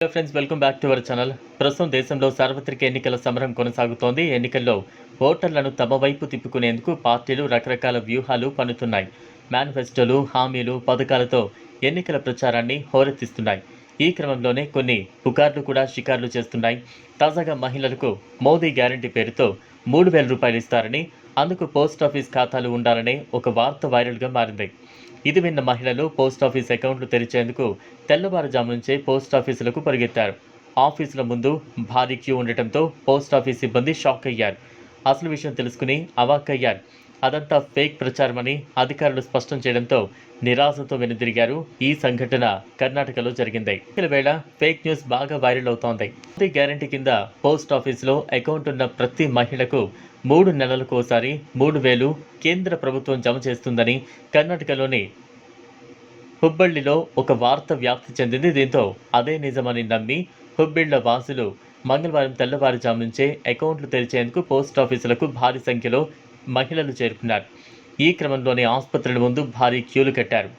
Hello friends welcome back to our channel ప్రస్తుతం దేశంలో సార్వత్రిక ఎన్నికల సమరం కొనసాగుతోంది. ఎన్నికల్లో ఓటర్లను తమ వైపు తిప్పుకునేందుకు పార్టీలు రకరకాల వ్యూహాలు పన్నుతున్నాయి. మేనిఫెస్టోలు హామీలు పథకాలతో ఎన్నికల ప్రచారాన్ని హోరెత్తిస్తున్నాయి. ఈ క్రమంలోనే కొన్ని పుకార్లు కూడా షికార్లు చేస్తున్నాయి. తాజాగా మహిళలకు మోదీ గ్యారంటీ పేరుతో మూడు వేల రూపాయలు ఇస్తారని అందుకు పోస్ట్ ఆఫీస్ ఖాతాలు ఉండాలనే ఒక వార్త వైరల్గా మారింది. ఇది విన్న మహిళలు పోస్ట్ ఆఫీస్ అకౌంట్లు తెరిచేందుకు తెల్లవారుజాము నుంచే పోస్ట్ ఆఫీసులకు పరిగెత్తారు. ఆఫీసుల ముందు భారీ క్యూ ఉండటంతో పోస్ట్ ఆఫీస్ సిబ్బంది షాక్ అయ్యారు. అసలు విషయం తెలుసుకుని అవాక్కయ్యారు. అదంతా ఫేక్ ప్రచారమని అధికారులు స్పష్టం చేయడంతో నిరాశతో వెనుదిరిగారు. ఈ సంఘటన కర్ణాటకలో జరిగింది. వేళ ఫేక్ న్యూస్ బాగా వైరల్ అవుతోంది. ప్రతి గ్యారంటీ కింద పోస్ట్ ఆఫీసులో అకౌంట్ ఉన్న ప్రతి మహిళకు మూడు నెలలకు ఒకసారి మూడు వేలు కేంద్ర ప్రభుత్వం జమ చేస్తుందని కర్ణాటకలోని హుబ్బళ్ళిలో ఒక వార్త వ్యాప్తి చెందింది. దీంతో అదే నిజమని నమ్మి హుబ్బిళ్ళ వాసులు మంగళవారం తెల్లవారుజాము నుంచే అకౌంట్లు తెరిచేందుకు పోస్ట్ ఆఫీసులకు భారీ సంఖ్యలో మహిళలు చేరుకున్నారు. ఈ క్రమంలోనే ఆసుపత్రుల ముందు భారీ క్యూలు కట్టారు.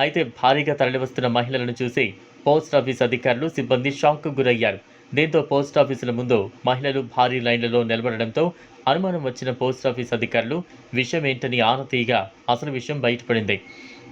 అయితే భారీగా తరలివస్తున్న మహిళలను చూసి పోస్ట్ ఆఫీస్ అధికారులు సిబ్బంది షాక్కు గురయ్యారు. దీంతో పోస్ట్ ఆఫీసుల ముందు మహిళలు భారీ లైన్లలో నిలబడడంతో అనుమానం వచ్చిన పోస్ట్ ఆఫీస్ అధికారులు విషయం ఏంటని ఆనతీయగా అసలు విషయం బయటపడింది.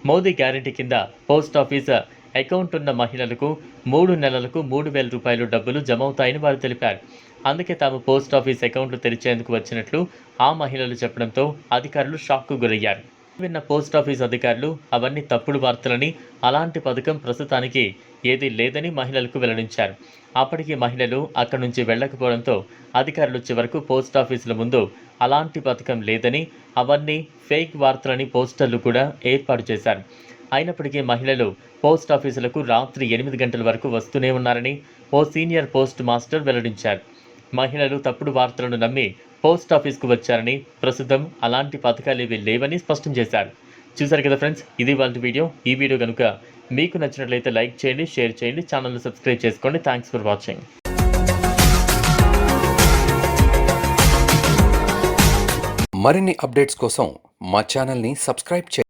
మోదీ గ్యారంటీ కింద పోస్ట్ ఆఫీస్ అకౌంట్ ఉన్న మహిళలకు మూడు నెలలకు మూడు వేల రూపాయలు డబ్బులు జమ అవుతాయని వారు తెలిపారు. అందుకే తాము పోస్ట్ ఆఫీస్ అకౌంట్లు తెరిచేందుకు వచ్చినట్లు ఆ మహిళలు చెప్పడంతో అధికారులు షాక్కు గురయ్యారు. విన్న పోస్ట్ ఆఫీస్ అధికారులు అవన్నీ తప్పుడు వార్తలని అలాంటి పథకం ప్రస్తుతానికి ఏదీ లేదని మహిళలకు వెల్లడించారు. అప్పటికి మహిళలు అక్కడి నుంచి వెళ్ళకపోవడంతో అధికారులు చివరకు పోస్ట్ ఆఫీసుల ముందు అలాంటి పథకం లేదని అవన్నీ ఫేక్ వార్తలని పోస్టర్లు కూడా ఏర్పాటు చేశారు. అయినప్పటికీ మహిళలు పోస్ట్ ఆఫీసులకు రాత్రి ఎనిమిది గంటల వరకు వస్తూనే ఉన్నారని ఓ సీనియర్ పోస్ట్ మాస్టర్ వెల్లడించారు. మహిళలు తప్పుడు వార్తలను నమ్మి పోస్ట్ ఆఫీస్కు వచ్చారని ప్రస్తుతం అలాంటి పథకాలు ఏవి లేవని స్పష్టం చేశారు. చూశారు కదా ఫ్రెండ్స్ ఇది వాళ్ళ వీడియో. ఈ వీడియో కనుక మీకు నచ్చినట్లయితే లైక్ చేయండి షేర్ చేయండి ఛానల్ను సబ్స్క్రైబ్ చేసుకోండి. థ్యాంక్స్ ఫర్ వాచింగ్ మరిన్ని అప్డేట్స్ కోసం మా ఛానల్ని సబ్స్క్రైబ్ చేయండి.